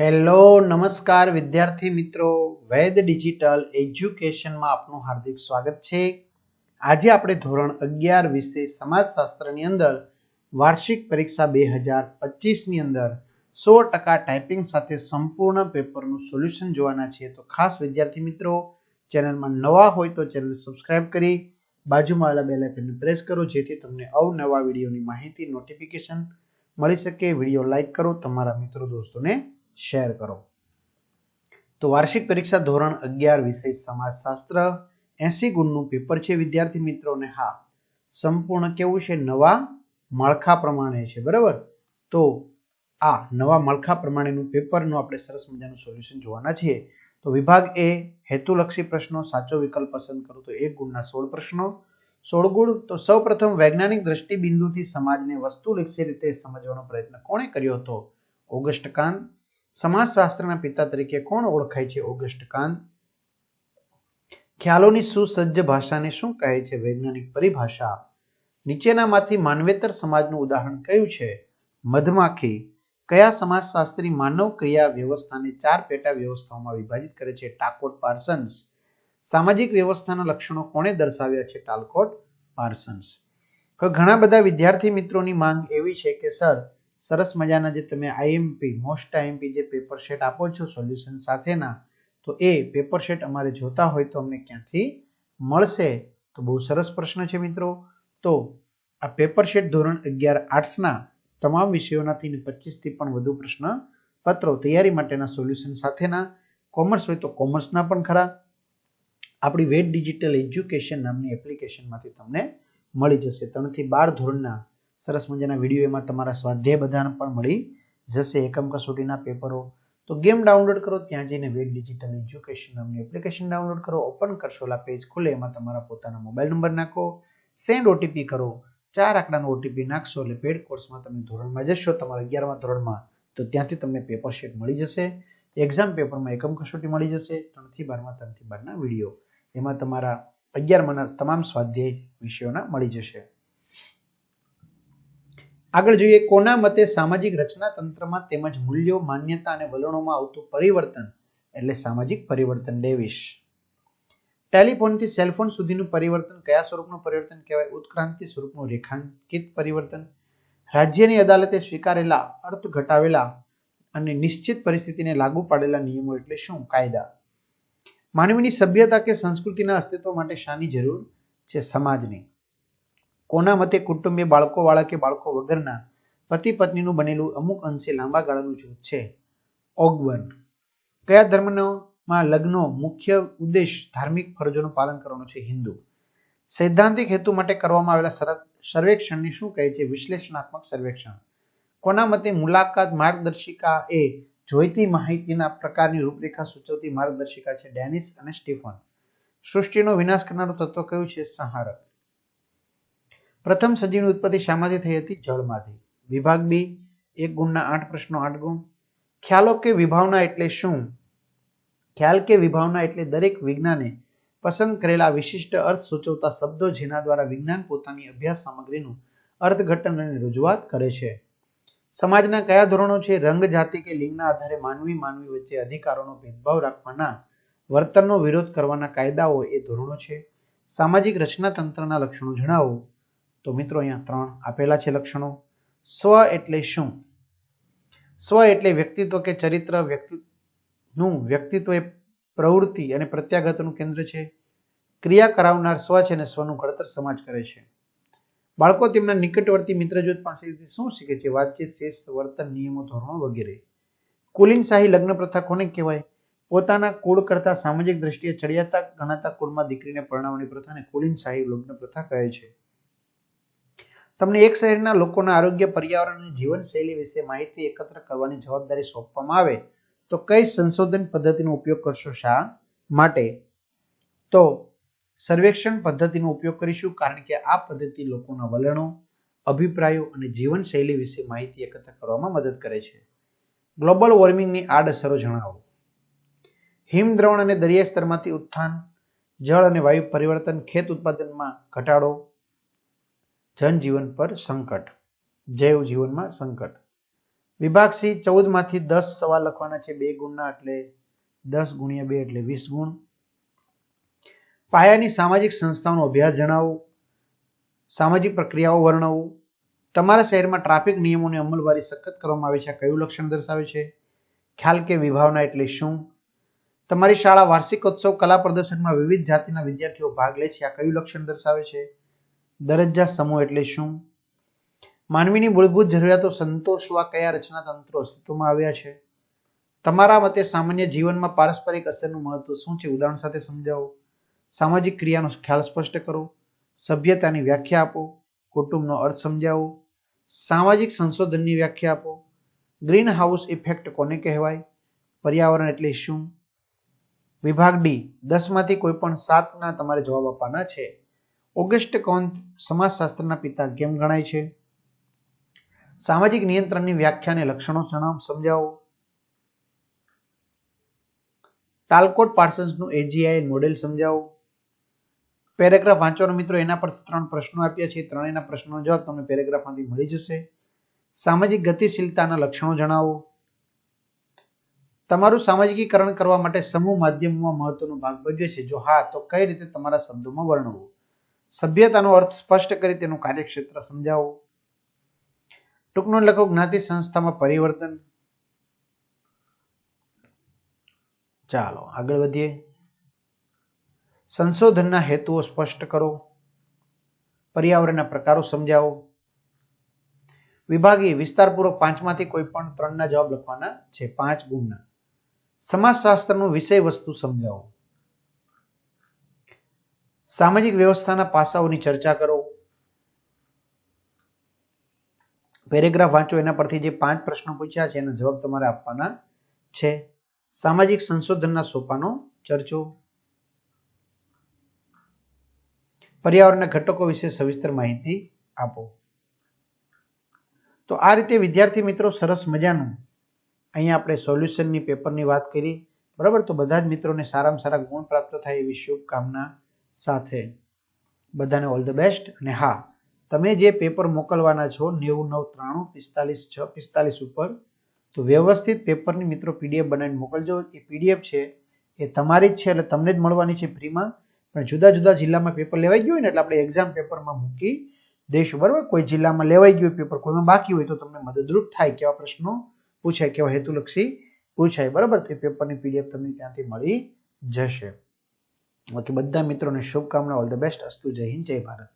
Hello, નમસ્કાર વિદ્યાર્થી મિત્રો. વૈદ ડિજિટલ એજ્યુકેશનમાં આપનું હાર્દિક સ્વાગત છે. આજે આપણે ધોરણ અગિયાર વિશે સમાજશાસ્ત્રની અંદર વાર્ષિક પરીક્ષા બે હજાર પચીસની અંદર સો ટકા ટાઈપિંગ સાથે સંપૂર્ણ પેપરનું સોલ્યુશન જોવાના છે તો ખાસ વિદ્યાર્થી મિત્રો, ચેનલમાં નવા હોય તો ચેનલ સબસ્ક્રાઇબ કરી બાજુમાં આવેલા બેલ આઇકનને પ્રેસ કરો, જેથી તમને અવનવા વિડીયોની માહિતી, નોટિફિકેશન મળી શકે. વીડિયો લાઇક કરો, તમારા મિત્રો, દોસ્તોને શેર કરો. તો વાર્ષિક પરીક્ષા ધોરણ અગિયાર વિષય સમાજશાસ્ત્ર એસી ગુણનું પેપર છે, વિદ્યાર્થી મિત્રોને હા, સંપૂર્ણ કેવું છે? નવા માળખા પ્રમાણે છે, બરાબર? તો આ નવા માળખા પ્રમાણેનું પેપરનું આપણે સરસ મજાનું સોલ્યુશન જોવાના છીએ. તો વિભાગ એ હેતુલક્ષી પ્રશ્નો, સાચો વિકલ્પ પસંદ કરો, તો એક ગુણના સોળ પ્રશ્નો. સોળ ગુણ, તો સૌ પ્રથમ વૈજ્ઞાનિક દ્રષ્ટિબિંદુથી સમાજને વસ્તુલક્ષી રીતે સમજવાનો પ્રયત્ન કોણે કર્યો હતો? ઓગસ્ટ કાંત સમાજશાસ્ત્રના પિતા તરીકે કોણ ઓળખાય છે? ઓગસ્ટ કાંત. ખ્યાલોની સુસજ્જ ભાષાને શું કહે છે? વૈજ્ઞાનિક પરિભાષા. નીચેનામાંથી માનવેતર સમાજનું ઉદાહરણ કયું છે? મધમાખી. કયા સમાજશાસ્ત્રી માનવ ક્રિયા વ્યવસ્થાને ચાર પેટા વ્યવસ્થાઓમાં વિભાજિત કરે છે? ટાકોટ પાર્સન્સ. સામાજિક વ્યવસ્થાના લક્ષણો કોણે દર્શાવ્યા છે? ટાલકોટ પાર્સન્સ. હવે ઘણા બધા વિદ્યાર્થી મિત્રોની માંગ એવી છે કે, સર સરસ મજાના જે તમે આઈએમપી, મોસ્ટ આઈએમપી જે પેપર શેટ આપો છો સોલ્યુશન સાથેના, તો એ પેપર સેટ અમારે જોતા હોય તો અમને ક્યાંથી મળશે? તો બહુ સરસ પ્રશ્ન છે મિત્રો. તો આ પેપર શેટ ધોરણ અગિયાર આર્ટ્સના તમામ વિષયોનાથી પચીસથી પણ વધુ પ્રશ્ન પત્રો તૈયારી માટેના સોલ્યુશન સાથેના. કોમર્સ હોય તો કોમર્સના પણ ખરા. આપણી વેટ ડિજિટલ એજ્યુકેશન નામની એપ્લિકેશનમાંથી તમને મળી જશે. ત્રણથી બાર ધોરણના સરસ મજાના વીડિયો એમાં તમારા સ્વાધ્યાય બધાને પણ મળી જશે એકમ કસોટીના પેપરો તો ગેમ ડાઉનલોડ કરો, ત્યાં જઈને વેટ ડિજિટલ એજ્યુકેશન નામની એપ્લિકેશન ડાઉનલોડ કરો ઓપન કરશો ઓલા પેજ ખુલે, એમાં તમારા પોતાના મોબાઈલ નંબર નાખો સેન્ડ ઓટીપી કરો, ચાર આંકડાનો ઓટીપી નાખશો એટલે પેડ કોર્સમાં તમે ધોરણમાં જશો, તમારા અગિયારમા ધોરણમાં તો ત્યાંથી તમને પેપર શીટ મળી જશે એક્ઝામ પેપરમાં એકમ કસોટી મળી જશે, ત્રણથી બારમાં, ત્રણથી બારના વીડિયો એમાં તમારા અગિયારમાંના તમામ સ્વાધ્યાય વિષયોના મળી જશે. આગળ જોઈએ, કોના મતે સામાજિક રચના તંત્રમાં તેમજ મૂલ્યો, માન્યતા અને વલણોમાં આવતું પરિવર્તન? એટલે સામાજિક પરિવર્તન ડેવિશ ટેલિફોનથી સેલફોન સુધીનું પરિવર્તન કયા સ્વરૂપનું પરિવર્તન કહેવાય? ઉત્ક્રાંતિ સ્વરૂપનું રેખાંકિત પરિવર્તન. રાજ્યની અદાલતે સ્વીકારેલા, અર્થ ઘટાવેલા અને નિશ્ચિત પરિસ્થિતિને લાગુ પાડેલા નિયમો એટલે શું? કાયદા. માનવીની સભ્યતા કે સંસ્કૃતિના અસ્તિત્વ માટે શાની જરૂર છે સમાજની. કોના મતે કુટુંબે બાળકોવાળા કે બાળકો વગરના પતિ પત્નીનું બનેલું અમુક અંશે લાંબા ગાળાનું જૂથ છે? ઓગવન. કયા ધર્મનોમાં લગ્નો મુખ્ય ઉદ્દેશ ધાર્મિક ફરજોનું પાલન કરવાનો છે? હિન્દુ. સૈદ્ધાંતિક હેતુ માટે કરવામાં આવેલા સર્વેક્ષણને શું કહે છે? વિશ્લેષણાત્મક સર્વેક્ષણ. કોના મતે મુલાકાત માર્ગદર્શિકા એ જોઈતી માહિતીના પ્રકારની રૂપરેખા સૂચવતી માર્ગદર્શિકા છે? ડેનિસ અને સ્ટીફન. સૃષ્ટિનો વિનાશ કરનારું તત્વ કયું છે? સંહારક. પ્રથમ સજીવની ઉત્પત્તિ શામાંથી થઈ હતી જળમાંથી. વિભાગ બી, એક ગુણના આઠ પ્રશ્નો, આઠ ગુણ. ખ્યાલો કે વિભાવના એટલે શું? ખ્યાલ કે વિભાવના એટલે દરેક વિજ્ઞાને પસંદ કરેલા વિશિષ્ટ અર્થ સૂચવતા શબ્દો જેના દ્વારા વિજ્ઞાન પોતાની અભ્યાસ સામગ્રીનું અર્થઘટન અને રજૂઆત કરે છે. સમાજના કયા ધોરણો છે? રંગ, જાતિ કે લિંગના આધારે માનવી માનવી વચ્ચે અધિકારોનો ભેદભાવ રાખવાના વર્તનનો વિરોધ કરવાના કાયદાઓ એ ધોરણો છે. સામાજિક રચના તંત્રના લક્ષણો જણાવો. તો મિત્રો અહીંયા ત્રણ આપેલા છે લક્ષણો. સ્વ એટલે શું? સ્વ એટલે વ્યક્તિત્વ કે ચરિત્ર વ્યક્તિનું વ્યક્તિત્વ એ પ્રવૃત્તિ અને પ્રત્યાઘાતનું કેન્દ્ર છે. ક્રિયા કરાવનાર સ્વ છે અને સ્વનું ઘડતર સમાજ કરે છે. બાળકો તેમના નિકટવર્તી મિત્રજૂથ પાસેથી શું શીખે છે? વાતચીત, શિસ્ત, વર્તન, નિયમો, ધોરણો વગેરે. કુલીનશાહી લગ્ન પ્રથા કોને કહેવાય? પોતાના કુળ કરતા સામાજિક દ્રષ્ટિએ ચડિયાતા ગણાતા કુળમાં દીકરીને પરણાવવાની પ્રથાને કુલીનશાહી લગ્ન પ્રથા કહે છે. તમને એક શહેરના લોકોના આરોગ્ય, પર્યાવરણ અને જીવનશૈલી વિશે માહિતી એકત્ર કરવાની જવાબદારી સોંપવામાં આવે તો કઈ સંશોધન પદ્ધતિનો ઉપયોગ કરશો શા માટે તો સર્વેક્ષણ પદ્ધતિનો ઉપયોગ કરીશું કારણ કે આ પદ્ધતિ લોકોના વલણો, અભિપ્રાયો અને જીવનશૈલી વિશે માહિતી એકત્ર કરવામાં મદદ કરે છે. ગ્લોબલ વોર્મિંગની આડઅસરો જણાવો. હિમદ્રવણ અને દરિયાઈ સ્તરમાંથી ઉત્થાન, જળ અને વાયુ પરિવર્તન, ખેત ઉત્પાદનમાં ઘટાડો જનજીવન પર સંકટ, જૈવ જીવનમાં સંકટ. વિભાગ સી ચૌદમાંથી દસ સવાલ લખવાના છે, બે ગુણના એટલે દસ ગુણ્યા બે એટલે વીસ ગુણ. પાયાની સામાજિક સંસ્થાઓનો અભ્યાસ જણાવો, સામાજિક પ્રક્રિયાઓ વર્ણવવું તમારા શહેરમાં ટ્રાફિક નિયમોની અમલવારી સખત કરવામાં આવે છે કયું લક્ષણ દર્શાવે છે? ખ્યાલ કે વિભાવના એટલે શું? તમારી શાળા વાર્ષિકોત્સવ કલા પ્રદર્શનમાં વિવિધ જાતિના વિદ્યાર્થીઓ ભાગ લે છે, આ કયું લક્ષણ દર્શાવે છે? દરજ્જા સમૂહ એટલે શું? માનવીની મૂળભૂત જરૂરિયાતો સંતોષવા કયા રચના તંત્રો અસ્તિત્વમાં આવ્યા છે? તમારા મતે સામાન્ય જીવનમાં પારસ્પરિક અસરનું મહત્વ શું છે? ઉદાહરણ સાથે સમજાવો. સામાજિક ક્રિયાનો ખ્યાલ સ્પષ્ટ કરો. સભ્યતાની વ્યાખ્યા આપો. કુટુંબનો અર્થ સમજાવો. સામાજિક સંશોધનની વ્યાખ્યા આપો. ગ્રીન હાઉસ ઇફેક્ટ કોને કહેવાય? પર્યાવરણ એટલે શું? વિભાગ ડી. દસમાંથી કોઈ પણ સાતના તમારે જવાબ આપવાના છે. ઓગસ્ટ કોન્ત સમાજશાસ્ત્રના પિતા કેમ ગણાય છે? સામાજિક નિયંત્રણની વ્યાખ્યા અને લક્ષણો જણાવ, સમજાવો. તાલકોટ પાર્સન્સનું એજીઆઈ મોડેલ સમજાવો. પેરેગ્રાફ વાંચવાનો મિત્રો એના પરથી ત્રણ પ્રશ્નો આપ્યા છે. ત્રણેયના પ્રશ્નોનો જવાબ તમને પેરેગ્રાફમાંથી મળી જશે. સામાજિક ગતિશીલતાના લક્ષણો જણાવો. તમારું સામાજિકીકરણ કરવા માટે સમૂહ માધ્યમમાં મહત્વનો ભાગ ભજવે છે. જો હા, તો કઈ રીતે તમારા શબ્દોમાં વર્ણવો? સભ્યતાનો અર્થ સ્પષ્ટ કરી તેનું કાર્યક્ષેત્ર સમજાવો. ટૂંકનો લખો, જ્ઞાતિ સંસ્થામાં પરિવર્તન. ચાલો, આગળ વધીએ. સંશોધનના હેતુઓ સ્પષ્ટ કરો. પર્યાવરણના પ્રકારો સમજાવો. વિભાગીય વિસ્તારપૂર્વક પાંચમાંથી કોઈ પણ ત્રણના જવાબ લખવાના છે. પાંચ ગુણના. સમાજશાસ્ત્રનું વિષય વસ્તુ સમજાવો. સામાજિક વ્યવસ્થાના પાસાઓની ચર્ચા કરો. પેરેગ્રાફ વાંચો એના પરથી જે પાંચ પ્રશ્નો પૂછ્યા છે એના જવાબ તમારે આપવાના છે. સામાજિક સંશોધનના સોપાનો ચર્ચો. પર્યાવરણના ઘટકો વિશે સવિસ્તર માહિતી આપો. તો આ રીતે વિદ્યાર્થી મિત્રો સરસ મજાનું અહીંયા આપણે સોલ્યુશનની પેપરની વાત કરી. બરાબર? તો બધા જ મિત્રોને સારામાં સારા ગુણ પ્રાપ્ત થાય એવી શુભકામના સાથે. બધાને ઓલ ધ બેસ્ટ અને હા, તમે જે પેપર મોકલવાના છો નેવું નવ ત્રાણું પિસ્તાલીસ છ પિસ્તાલીસ ઉપર, તો વ્યવસ્થિત પેપરની મિત્રો પીડીએફ બનાવીને મોકલજો. એ પીડીએફ છે, એ તમારી જ છે એટલે તમને જ મળવાની છે ફ્રીમાં પણ જુદા જુદા જિલ્લામાં પેપર લેવાઈ ગયું હોય ને એટલે આપણે એક્ઝામ પેપરમાં મૂકી દઈશું, બરાબર? કોઈ જિલ્લામાં લેવાઈ ગયું પેપર કોઈમાં બાકી હોય તો તમને મદદરૂપ થાય કેવા પ્રશ્નો પૂછાય, કેવા હેતુલક્ષી પૂછાય, બરાબર? તો એ પેપરની પીડીએફ તમને ત્યાંથી મળી જશે. બાકી બધા મિત્રોને શુભકામના ઓલ ધ બેસ્ટ અસ્તુ જય હિન્દ. જય ભારત.